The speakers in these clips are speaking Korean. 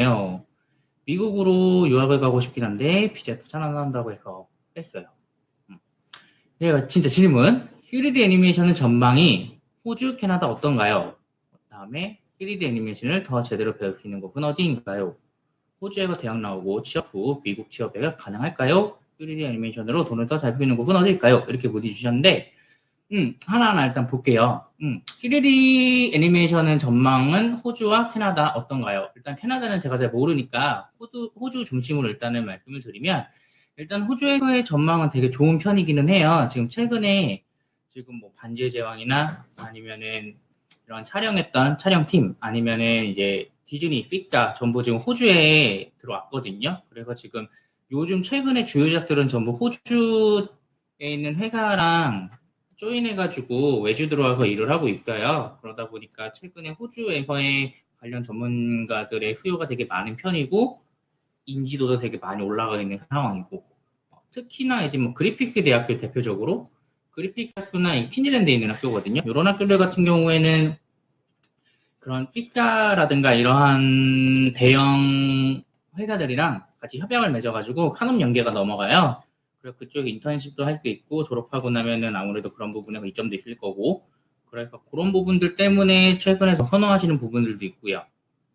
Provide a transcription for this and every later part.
있네요. 미국으로 유학을 가고 싶긴 한데 비자도 차단한다고 해서 뺐어요. 음. 네, 진짜 질문. 3D 애니메이션은 전망이 호주, 캐나다 어떤가요? 다음에 3D 애니메이션을 더 제대로 배울 수 있는 곳은 어디인가요? 호주에서 대학 나오고 취업 후 미국 취업에 가능할까요? 3D 애니메이션으로 돈을 더 잘 버는 곳은 어디일까요? 이렇게 문의 주셨는데 음, 하나하나 일단 볼게요. 음, 3D 애니메이션은 전망은 호주와 캐나다 어떤가요? 일단 캐나다는 제가 잘 모르니까 호주, 호주 중심으로 일단은 말씀을 드리면 일단 호주에서의 전망은 되게 좋은 편이기는 해요. 지금 최근에 지금 뭐 반지의 제왕이나 아니면은 이런 촬영했던 촬영팀 아니면은 이제 디즈니, 픽사 전부 지금 호주에 들어왔거든요. 그래서 지금 요즘 최근에 주요작들은 전부 호주에 있는 회사랑 조인해가지고 외주 들어와서 일을 하고 있어요. 그러다 보니까 최근에 호주에서의 관련 전문가들의 수요가 되게 많은 편이고 인지도도 되게 많이 올라가 있는 상황이고 특히나 이제 뭐 그리픽스 대학교 대표적으로 그리픽 학교나 이 퀸즐랜드에 있는 학교거든요. 이런 학교들 같은 경우에는 그런 피사라든가 이러한 대형 회사들이랑 같이 협약을 맺어가지고 카놈 연계가 넘어가요. 그래서 그쪽 인턴십도 할 수 있고 졸업하고 나면은 아무래도 그런 부분에 이점도 있을 거고 그래서 그런 부분들 때문에 최근에 선호하시는 부분들도 있고요.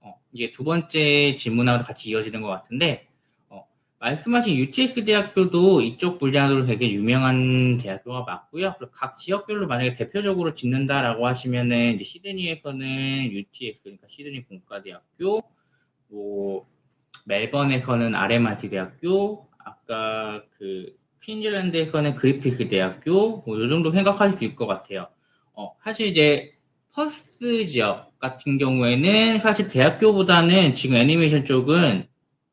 어, 이게 두 번째 질문하고 같이 이어지는 것 같은데 어, 말씀하신 UTS 대학교도 이쪽 분야로 되게 유명한 대학교가 맞고요. 각 지역별로 만약에 대표적으로 짓는다라고 하시면은 이제 시드니에서는 UTS 그러니까 시드니 공과대학교, 뭐 멜번에서는 RMIT 대학교, 아까 그 퀸즐랜드에서는 그리피스 대학교 뭐 이 정도 생각하실 수 있을 것 같아요. 어, 사실 이제 퍼스 지역 같은 경우에는 사실 대학교보다는 지금 애니메이션 쪽은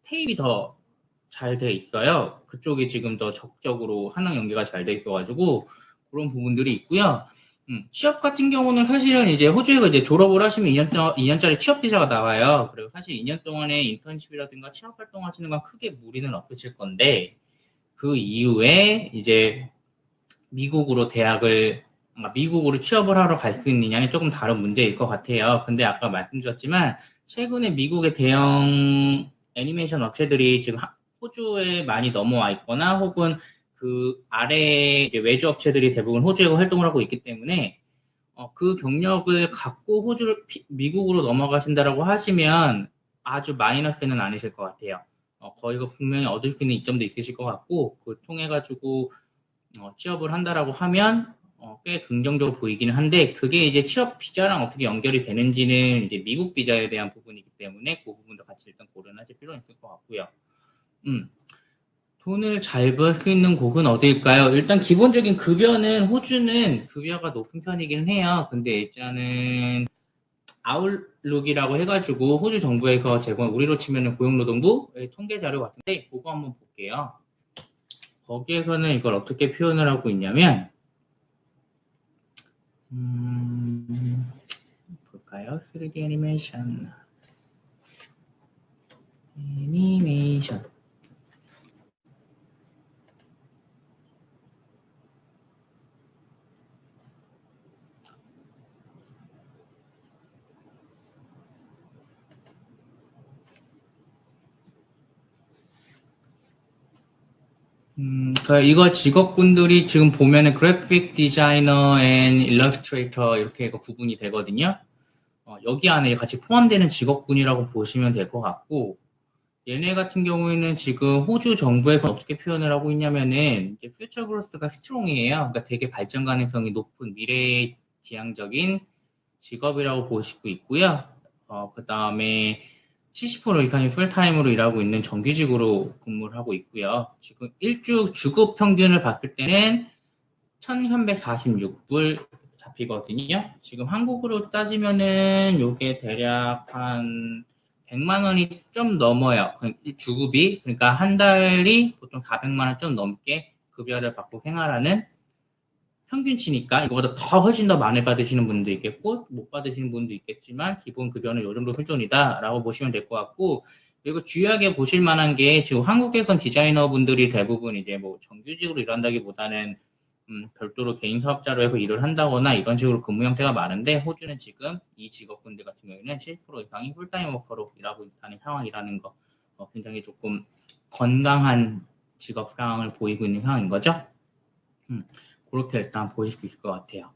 테이프 더잘 돼 있어요. 그쪽이 지금 더 적극적으로 한학 연계가 잘 돼 있어가지고 그런 부분들이 있고요. 음, 취업 같은 경우는 사실은 이제 호주에서 이제 졸업을 하시면 2년, 2년짜리 취업 비자가 나와요. 그리고 사실 2년 동안에 인턴십이라든가 취업 활동 하시는 건 크게 무리는 없으실 건데, 그 이후에 이제 미국으로 대학을, 미국으로 취업을 하러 갈 수 있느냐는 조금 다른 문제일 것 같아요. 근데 아까 말씀드렸지만, 최근에 미국의 대형 애니메이션 업체들이 지금 호주에 많이 넘어와 있거나 혹은 그 아래 외주 업체들이 대부분 호주에서 활동을 하고 있기 때문에 어, 그 경력을 갖고 호주를 미국으로 넘어가신다라고 하시면 아주 마이너스는 아니실 것 같아요. 어, 거기가 분명히 얻을 수 있는 이점도 있으실 것 같고 그 통해 가지고 어, 취업을 한다라고 하면 어, 꽤 긍정적으로 보이기는 한데 그게 이제 취업 비자랑 어떻게 연결이 되는지는 이제 미국 비자에 대한 부분이기 때문에 그 부분도 같이 일단 고려하실 필요는 있을 것 같고요. 음, 돈을 잘 벌 수 있는 곳은 어디일까요? 일단 기본적인 급여는 호주는 급여가 높은 편이긴 해요. 근데 일단은 아웃룩이라고 해가지고 호주 정부에서 제공 우리로 치면 고용노동부의 통계 자료 같은데 그거 한번 볼게요. 거기에서는 이걸 어떻게 표현을 하고 있냐면 음, 볼까요? 3D 애니메이션 애니메이션 이거 직업군들이 지금 보면은 그래픽 디자이너 앤 일러스트레이터 이렇게 구분이 되거든요. 어, 여기 안에 같이 포함되는 직업군이라고 보시면 될 것 같고 얘네 같은 경우에는 지금 호주 정부에서 어떻게 표현을 하고 있냐면은 이제 퓨처 그로스가 스트롱이에요. 그러니까 되게 발전 가능성이 높은 미래 지향적인 직업이라고 보시고 있고요. 어, 그 다음에 70% 이상이 풀타임으로 일하고 있는 정규직으로 근무를 하고 있고요. 지금 일주 주급 평균을 봤을 때는 1346불 잡히거든요. 지금 한국으로 따지면은 요게 대략 한 100만 원이 좀 넘어요. 그 주급이. 그러니까 한 달이 보통 400만 원 좀 넘게 급여를 받고 생활하는 평균치니까 이거보다 더 훨씬 더 많이 받으시는 분도 있겠고 못 받으시는 분도 있겠지만 기본 급여는 요 정도 수준이다라고 보시면 될 것 같고 그리고 주요하게 보실 만한 게 지금 한국에선 디자이너 분들이 대부분 이제 뭐 정규직으로 일한다기보다는 음, 별도로 개인 사업자로 해서 일을 한다거나 이런 식으로 근무 형태가 많은데 호주는 지금 이 직업군들 같은 경우에는 7% 이상이 풀타임 워커로 일하고 있다는 상황이라는 거 어, 굉장히 조금 건강한 직업 상황을 보이고 있는 상황인 거죠. 음, 그렇게 일단 보실 수 있을 것 같아요.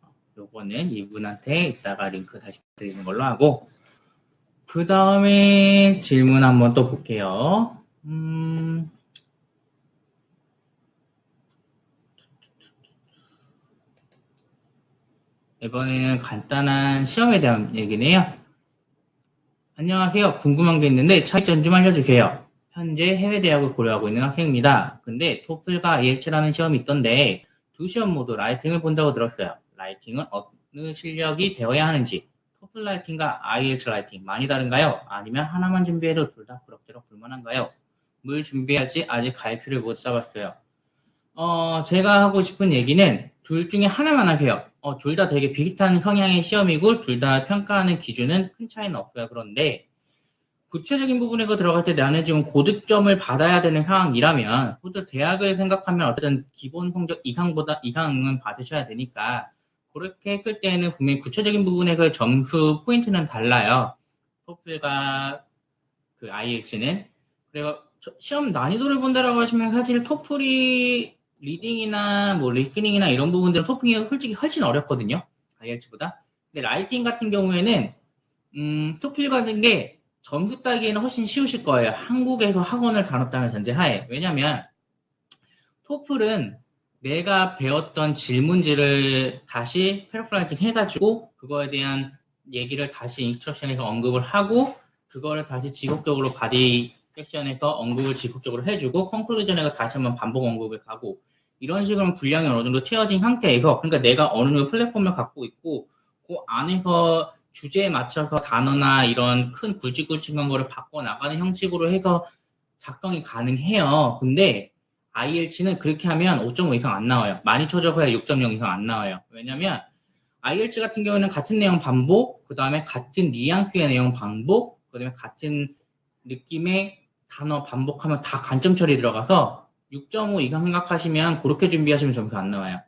어, 요거는 이분한테 이따가 링크 다시 드리는 걸로 하고 그 다음에 질문 한번 또 볼게요. 음, 이번에는 간단한 시험에 대한 얘기네요. 안녕하세요. 궁금한 게 있는데 차이점 좀 알려주세요. 현재 해외 대학을 고려하고 있는 학생입니다. 근데 토플과 IELTS라는 시험이 있던데 두 시험 모두 라이팅을 본다고 들었어요. 라이팅은 어느 실력이 되어야 하는지 토플 라이팅과 IELTS 라이팅 많이 다른가요? 아니면 하나만 준비해도 둘 다 그럭저럭 볼만한가요? 뭘 준비하지 아직 갈피를 못 잡았어요. 어, 제가 하고 싶은 얘기는 둘 중에 하나만 하세요. 어, 둘 다 되게 비슷한 성향의 시험이고 둘 다 평가하는 기준은 큰 차이는 없어요. 그런데 구체적인 부분에 들어갈 때 나는 지금 고득점을 받아야 되는 상황이라면 호주 대학을 생각하면 어쨌든 기본 성적 이상보다 이상은 받으셔야 되니까 그렇게 했을 때는 분명히 구체적인 부분의 그 점수 포인트는 달라요. 토플과 그 IELTS는 그래서 시험 난이도를 본다라고 하시면 사실 토플이 리딩이나 뭐 리스닝이나 이런 부분들은 토플이 솔직히 훨씬 어렵거든요. IELTS보다. 근데 라이팅 같은 경우에는 음, 토플 같은 게 점수 따기에는 훨씬 쉬우실 거예요. 한국에서 학원을 다녔다는 전제하에. 왜냐면 토플은 내가 배웠던 질문지를 다시 패러프라이징 해가지고 그거에 대한 얘기를 다시 인스트럭션에서 언급을 하고 그거를 다시 지속적으로 바디 섹션에서 언급을 지속적으로 해주고 컨클루전에서 다시 한번 반복 언급을 가고 이런 식으로 분량이 어느 정도 채워진 상태에서 그러니까 내가 어느 정도 플랫폼을 갖고 있고 그 안에서 주제에 맞춰서 단어나 이런 큰 굵직굵직한 거를 바꿔 나가는 형식으로 해서 작성이 가능해요. 근데 IELTS는 그렇게 하면 5.5 이상 안 나와요. 많이 쳐져봐야 6.0 이상 안 나와요. 왜냐면 IELTS 같은 경우는 같은 내용 반복, 그 다음에 같은 뉘앙스의 내용 반복, 그 다음에 같은 느낌의 단어 반복하면 다 간점 처리 들어가서 6.5 이상 생각하시면 그렇게 준비하시면 점수 안 나와요.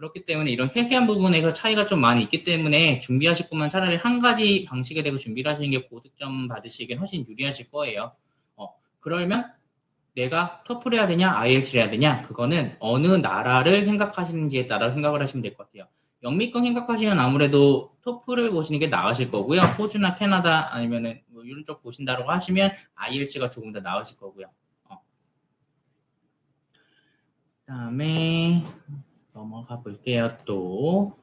어, 그렇기 때문에 이런 세세한 부분에서 차이가 좀 많이 있기 때문에 준비하실 거면 차라리 한 가지 방식에 대해서 준비를 하시는 게 고득점 받으시기엔 훨씬 유리하실 거예요. 어, 그러면 내가 토플 해야 되냐, IELTS 해야 되냐, 그거는 어느 나라를 생각하시는지에 따라 생각을 하시면 될 것 같아요. 영미권 생각하시면 아무래도 토플을 보시는 게 나으실 거고요. 호주나 캐나다 아니면은 뭐 이런 쪽 보신다고 하시면 IELTS가 조금 더 나으실 거고요. 어. 다음에 넘어가 볼게요. 또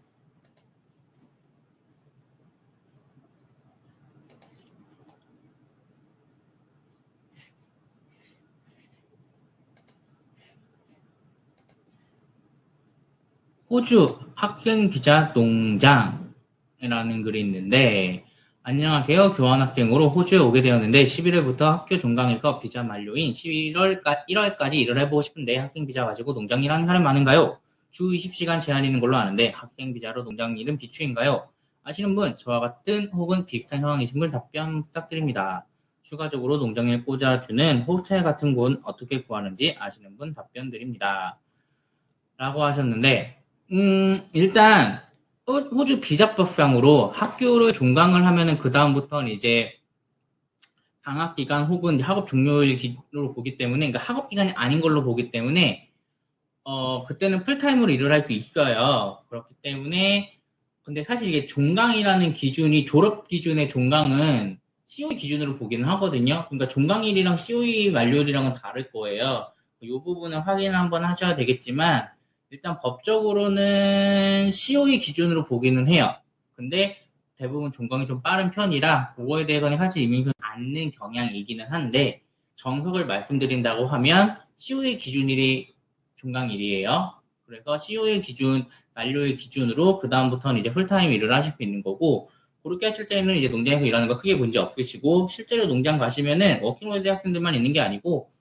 호주 학생 비자 농장이라는 글이 있는데 안녕하세요. 교환학생으로 호주에 오게 되었는데 11월부터 학교 종강에서 비자 만료인 11월까지 1월까지 일을 해보고 싶은데 학생 비자 가지고 농장 일하는 사람 많은가요? 주 20시간 제한 있는 걸로 아는데 학생 비자로 농장 일은 비추인가요? 아시는 분 저와 같은 혹은 비슷한 상황이신 분 답변 부탁드립니다. 추가적으로 농장일 꽂아주는 호텔 같은 곳 어떻게 구하는지 아시는 분 답변 드립니다. 라고 하셨는데 음, 일단 호주 비자법상으로 학교를 종강을 하면은 그 다음부터는 이제 방학 기간 혹은 학업 종료일로 보기 때문에 그러니까 학업 기간이 아닌 걸로 보기 때문에 어 그때는 풀타임으로 일을 할 수 있어요. 그렇기 때문에 근데 사실 이게 종강이라는 기준이 졸업 기준의 종강은 COE 기준으로 보기는 하거든요. 그러니까 종강일이랑 COE 만료일이랑은 다를 거예요. 이 부분은 확인 한번 하셔야 되겠지만 일단 법적으로는 COE 기준으로 보기는 해요. 근데 대부분 종강이 좀 빠른 편이라 그거에 대해서는 사실 이미 않는 경향이기는 한데 정석을 말씀드린다고 하면 COE 기준일이 종강일이에요. 그래서 COE 기준, 만료일 기준으로 그 다음부터는 이제 풀타임 일을 하실 수 있는 거고 그렇게 하실 때는 이제 농장에서 일하는 거 크게 문제 없으시고 실제로 농장 가시면은 워킹홀리데이 학생들만 있는 게 아니고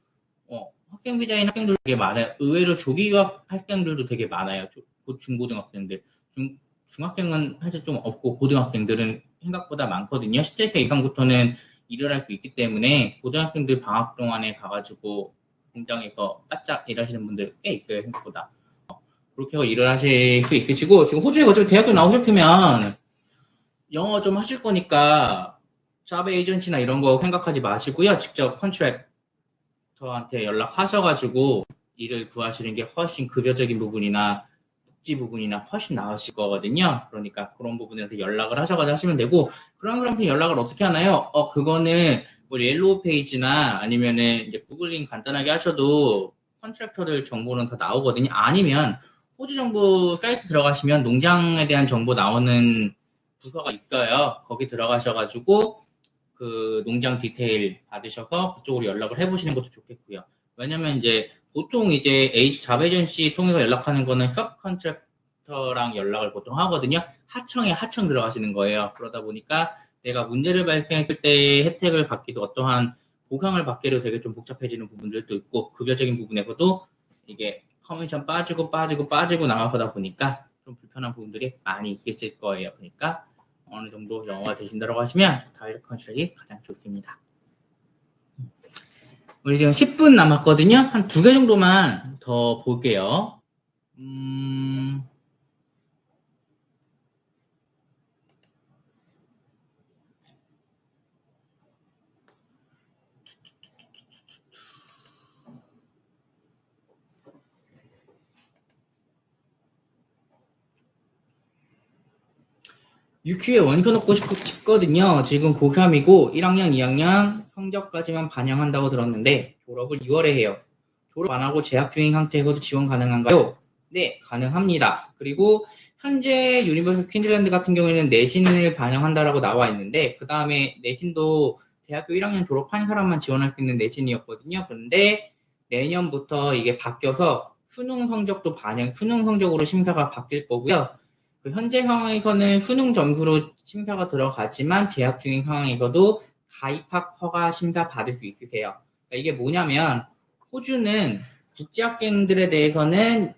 어, 학생 비자인 학생들 되게 많아요. 의외로 조기 유학 학생들도 되게 많아요. 곧 중고등학생들. 중, 중학생은 사실 좀 없고 고등학생들은 생각보다 많거든요. 10대 이상부터는 일을 할 수 있기 때문에 고등학생들 방학 동안에 가가지고 공장에서 바짝 일하시는 분들 꽤 있어요. 생각보다. 그렇게 해서 일을 하실 수 있으시고 지금 호주에 어차피 대학교 나오셨으면 영어 좀 하실 거니까 자베 에이전시나 이런 거 생각하지 마시고요. 직접 컨트랙터한테 연락하셔가지고 일을 구하시는 게 훨씬 급여적인 부분이나 복지 부분이나 훨씬 나으실 거거든요. 그러니까 그런 부분한테 연락을 하셔가지고 하시면 되고 그런 사람한테 연락을 어떻게 하나요? 어 그거는 뭐 옐로우 페이지나 아니면은 이제 구글링 간단하게 하셔도 컨트랙터들 정보는 다 나오거든요. 아니면 호주 정부 사이트 들어가시면 농장에 대한 정보 나오는 부서가 있어요. 거기 들어가셔가지고 그 농장 디테일 받으셔서 그쪽으로 연락을 해보시는 것도 좋겠고요. 왜냐면 이제 보통 이제 H 자베전시 통해서 연락하는 거는 섭 컨트랙터랑 연락을 보통 하거든요. 하청에 하청 들어가시는 거예요. 그러다 보니까 내가 문제를 발생했을 때 혜택을 받기도 어떠한 보상을 받기도 되게 좀 복잡해지는 부분들도 있고 급여적인 부분에서도 이게 커미션 빠지고 빠지고 빠지고 나가다 보니까 좀 불편한 부분들이 많이 있을 거예요. 그러니까 어느 정도 영어가 되신다고 하시면 다이렉트 컨트랙이 가장 좋습니다. 우리 지금 10분 남았거든요. 한 두 개 정도만 더 볼게요. 음, UQ에 원서 넣고 싶, 싶거든요. 지금 고3이고 1학년, 2학년 성적까지만 반영한다고 들었는데 졸업을 2월에 해요. 졸업 안 하고 재학 중인 상태에서도 지원 가능한가요? 네, 가능합니다. 그리고 현재 유니버설 퀸즐랜드 같은 경우에는 내신을 반영한다라고 나와 있는데 그 다음에 내신도 대학교 1학년 졸업한 사람만 지원할 수 있는 내신이었거든요. 그런데 내년부터 이게 바뀌어서 수능 성적도 반영, 수능 성적으로 심사가 바뀔 거고요. 그 현재 상황에서는 수능 점수로 심사가 들어가지만 재학 중인 상황에서도 가입학 허가 심사 받을 수 있으세요. 그러니까 이게 뭐냐면 호주는 국제학생들에 대해서는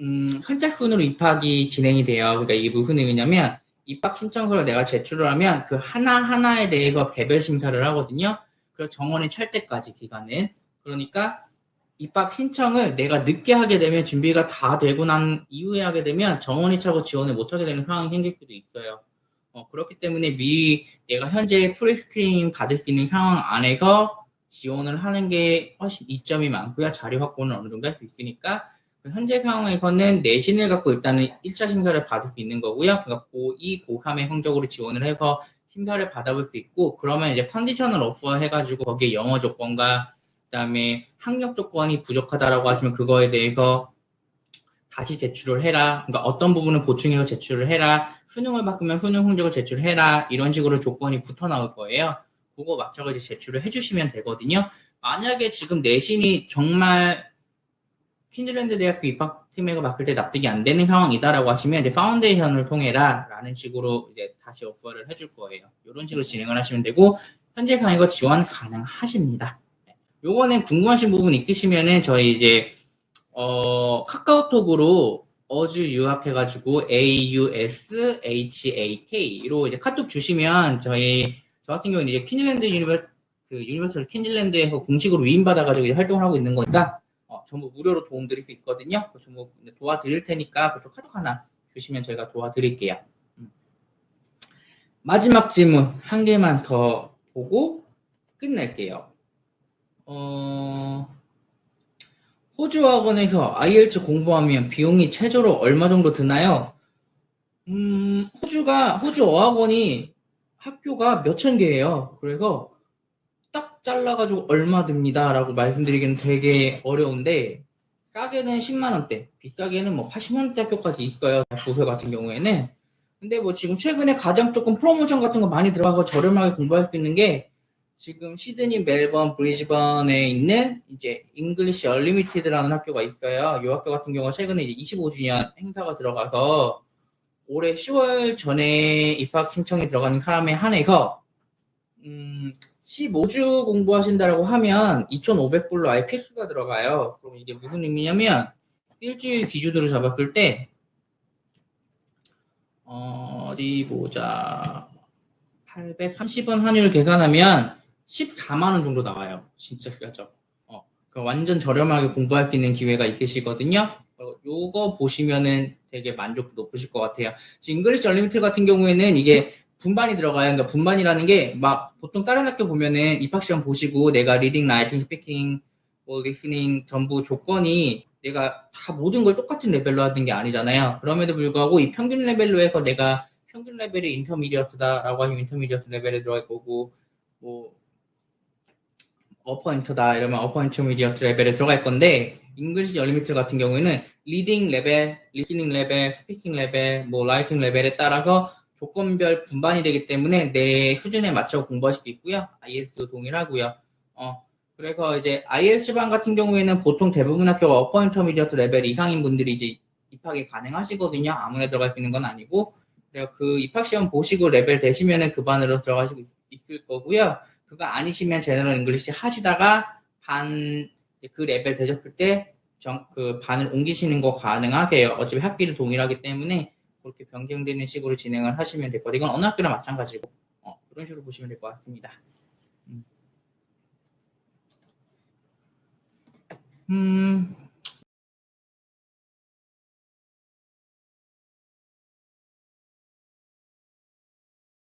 음, 선착순으로 입학이 진행이 돼요. 그러니까 이게 무슨 의미냐면 입학 신청서를 내가 제출을 하면 그 하나하나에 대해서 개별 심사를 하거든요. 그래서 정원이 찰 때까지 기간은. 그러니까 입학 신청을 내가 늦게 하게 되면 준비가 다 되고 난 이후에 하게 되면 정원이 차고 지원을 못하게 되는 상황이 생길 수도 있어요. 어, 그렇기 때문에 미리 내가 현재 프리스크린 받을 수 있는 상황 안에서 지원을 하는 게 훨씬 이점이 많고요. 자료 확보는 어느 정도 할 수 있으니까 그 현재 상황에서는 내신을 갖고 일단은 1차 심사를 받을 수 있는 거고요. 그러니까 고2, 고3의 성적으로 지원을 해서 심사를 받아볼 수 있고 그러면 이제 컨디션을 오퍼 해가지고 거기에 영어 조건과 그다음에 학력 조건이 부족하다라고 하시면 그거에 대해서 다시 제출을 해라. 그러니까 어떤 부분을 보충해서 제출을 해라. 수능을 바꾸면 수능 성적을 제출해라. 이런 식으로 조건이 붙어 나올 거예요. 그거 맞춰가지고 제출을 해주시면 되거든요. 만약에 지금 내신이 정말 퀸즐랜드 대학교 입학팀에서 맡을 때 납득이 안 되는 상황이다라고 하시면 이제 파운데이션을 통해라 라는 식으로 이제 다시 오퍼를 해줄 거예요. 이런 식으로 진행을 하시면 되고 현재 강의가 지원 가능하십니다. 요거는 궁금하신 부분 있으시면은 저희 이제 어, 카카오톡으로 어주 유학해가지고 A U S H A K로 이제 카톡 주시면 저희 저 같은 경우는 이제 퀸즐랜드 유니버 그 유니버설 퀸즐랜드에서 공식으로 위임받아가지고 이제 활동을 하고 있는 거니까 어, 전부 무료로 도움드릴 수 있거든요. 전부 도와드릴 테니까 그쪽 카톡 하나 주시면 저희가 도와드릴게요. 음. 마지막 질문 한 개만 더 보고 끝낼게요. 어, 호주 학원에서 IELTS 공부하면 비용이 최저로 얼마 정도 드나요? 음, 호주가, 호주 어학원이 학교가 몇천 개예요. 그래서 딱 잘라가지고 얼마 듭니다. 라고 말씀드리기는 되게 어려운데, 싸게는 10만원대, 비싸게는 뭐 80만원대 학교까지 있어요. 부서 같은 경우에는. 근데 뭐 지금 최근에 가장 조금 프로모션 같은 거 많이 들어가고 저렴하게 공부할 수 있는 게 지금 시드니, 멜번, 브리즈번에 있는 이제 잉글리시 얼리미티드라는 학교가 있어요. 이 학교 같은 경우가 최근에 이제 25주년 행사가 들어가서 올해 10월 전에 입학 신청이 들어가는 사람에 한해서 음, 15주 공부하신다고 하면 2,500불로 아예 필수가 들어가요. 그럼 이게 무슨 의미냐면 일주일 기준으로 잡았을 때 어, 어디 보자 830원 환율 계산하면 14만 원 정도 나와요. 진짜 싸죠. 어, 그 완전 저렴하게 공부할 수 있는 기회가 있으시거든요. 어, 요거 보시면은 되게 만족 높으실 것 같아요. 지금 잉글리시 얼리미트 같은 경우에는 이게 분반이 들어가요. 그러니까 분반이라는 게 막 보통 다른 학교 보면은 입학 시험 보시고 내가 리딩, 라이팅, 스피킹, 뭐 리스닝 전부 조건이 내가 다 모든 걸 똑같은 레벨로 하는 게 아니잖아요. 그럼에도 불구하고 이 평균 레벨로 해서 내가 평균 레벨이 인터미디어트다라고 하면 인터미디어트 레벨에 들어갈 거고 뭐 어퍼 인터다 이러면 어퍼 인터미디어트 레벨에 들어갈 건데 잉글리시 얼리미트 같은 경우에는 리딩 레벨, 리스닝 레벨, 스피킹 레벨, 뭐 라이팅 레벨에 따라서 조건별 분반이 되기 때문에 내 수준에 맞춰 공부할 수도 있고요. IELTS도 동일하고요. 어, 그래서 이제 IELTS 반 같은 경우에는 보통 대부분 학교가 어퍼 인터미디어트 레벨 이상인 분들이 이제 입학이 가능하시거든요. 아무나 들어갈 수 있는 건 아니고. 그래서 그 입학 시험 보시고 레벨 되시면은 그 반으로 들어가실 수 있을 거고요. 그거 아니시면 제너럴 잉글리시 하시다가 반 그 레벨 되셨을 때 그 반을 옮기시는 거 가능하게요. 어차피 학비는 동일하기 때문에 그렇게 변경되는 식으로 진행을 하시면 될것 같아요. 이건 어느 학교나 마찬가지고 어, 그런 식으로 보시면 될 것 같습니다. 음. 음,